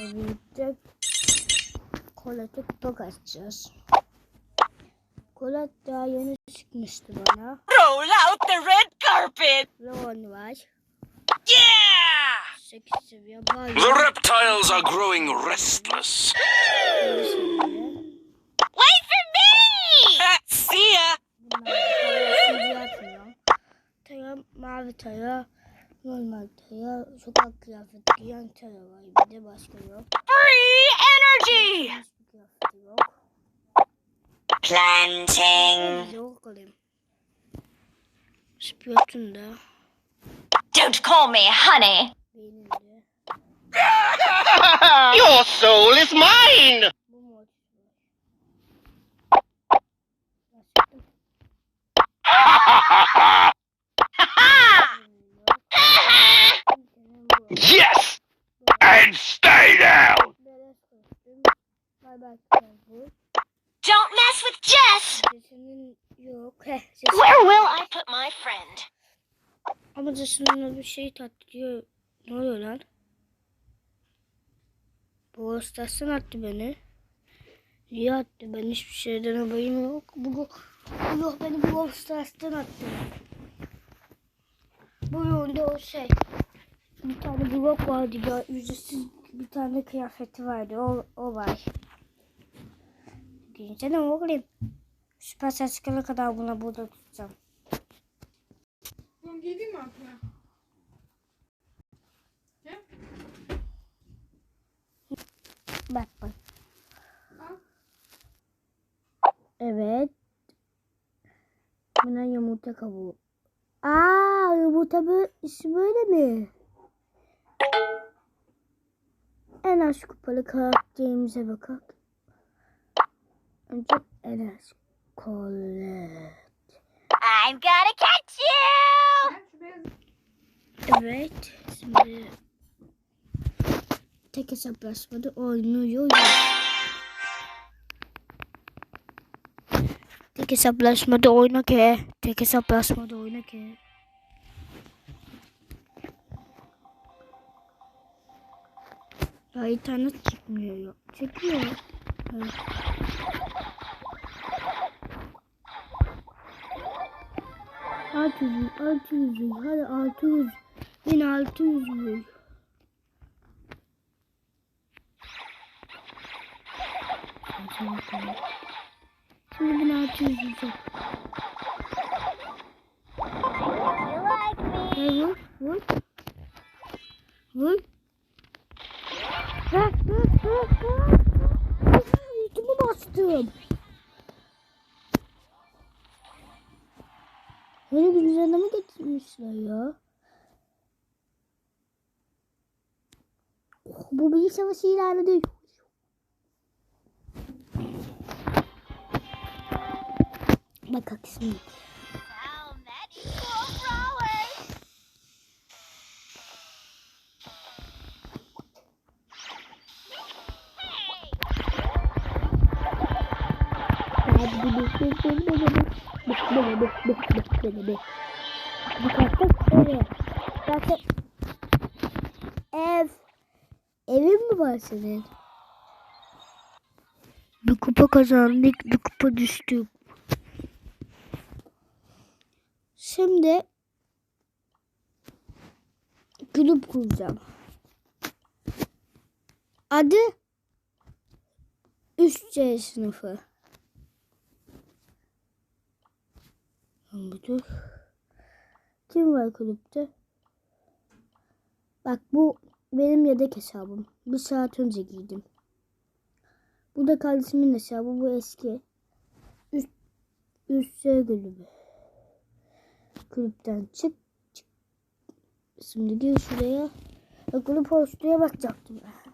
Birlikte Kolat'ı kupa kaçacağız. Daha yeni çıkmıştı bana. Roll out the red carpet! Leon var. Yeah! 8 seviye var. The reptiles are growing restless. Wait for me! See ya! Bunlar parasını. Taya, mavi taya, normal taya, sokak kıyafeti taya var. Bir de başka yok. Free energy! Yok. Planting. Alayım. Spiyotun da Don't call me honey. benim de. Your soul is mine! Bu mod yes! And stay down! Don't mess with Jess! Where will I put my friend? Ama sesinin bir şey tatlıyor. Ne oluyor lan? Bu hastasın attı beni. Niye attı? Ben hiçbir şeyden haberim yok. Bu, bu yok beni bu hastasın attı. Bu yolda o şey. Bir tane blok vardı ya. Ücretsiz bir tane kıyafeti vardı. O, o var. Giyince ne olayım? Süper ses çıkana kadar buna burada tutacağım. Bunu giydin mi aklına? Gel. Bak bak. Al. Evet. Buna yumurta kabuğu. Aa yumurta böyle, böyle mi? En az kupalı karakterimize bakalım. Önce en az kolay. I'm gonna catch you! Evet. Şimdi tek hesaplaşmada oynuyor. Tek hesaplaşmada oyna ki. Tek hesaplaşmada oyna ki. Ya internet çıkmıyor ya. Çıkmıyor. Evet. Altı yüz, altı yüz, hadi altı yüz, yine altı yüz vur. Şimdi bin altı yüz vuracak. Hey, vur, vur. Bastım. Beni güncelleme mi getirmişler ya? Oh, bu bilgi savaşı ilerledi. Bak aksine. Zaten ev evin mi var senin? Bir kupa kazandık, bir kupa düştük. Şimdi kulüp kuracağım. Adı 3C sınıfı. Budur. Kim var kulüpte? Bak bu benim yedek hesabım. Bir saat önce giydim. Bu da kardeşimin hesabı. Bu eski. Üst, üst kulübü. Kulüpten çık. çık. Şimdi gir şuraya. Ve kulüp hostuya bakacaktım ben.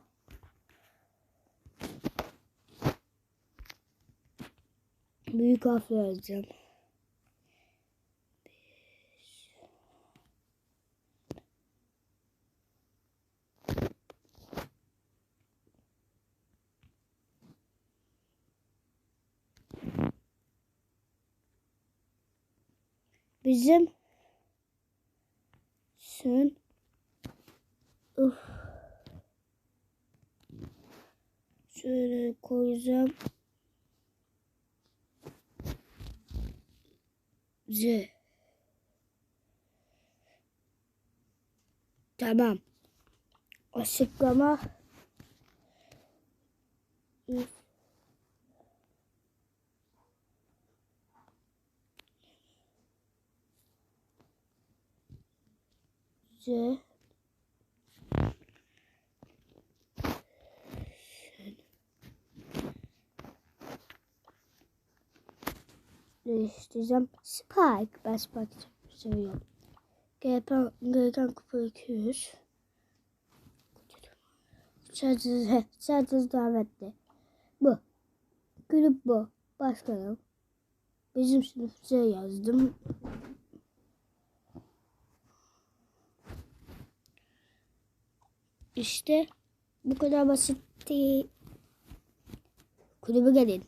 Büyük harfle yazacağım. Bizim sün Uf. Şöyle koyacağım. Z. Tamam. Açıklama. Üf. Z. değiştireceğim. Spike. Ben Spike çok seviyorum. Gereken, gereken kupa 200. Sadece, sadece davetli. Bu. Kulüp bu. Başkanım. Bizim sınıfça yazdım. İşte bu kadar basitti. Kulübe gelin.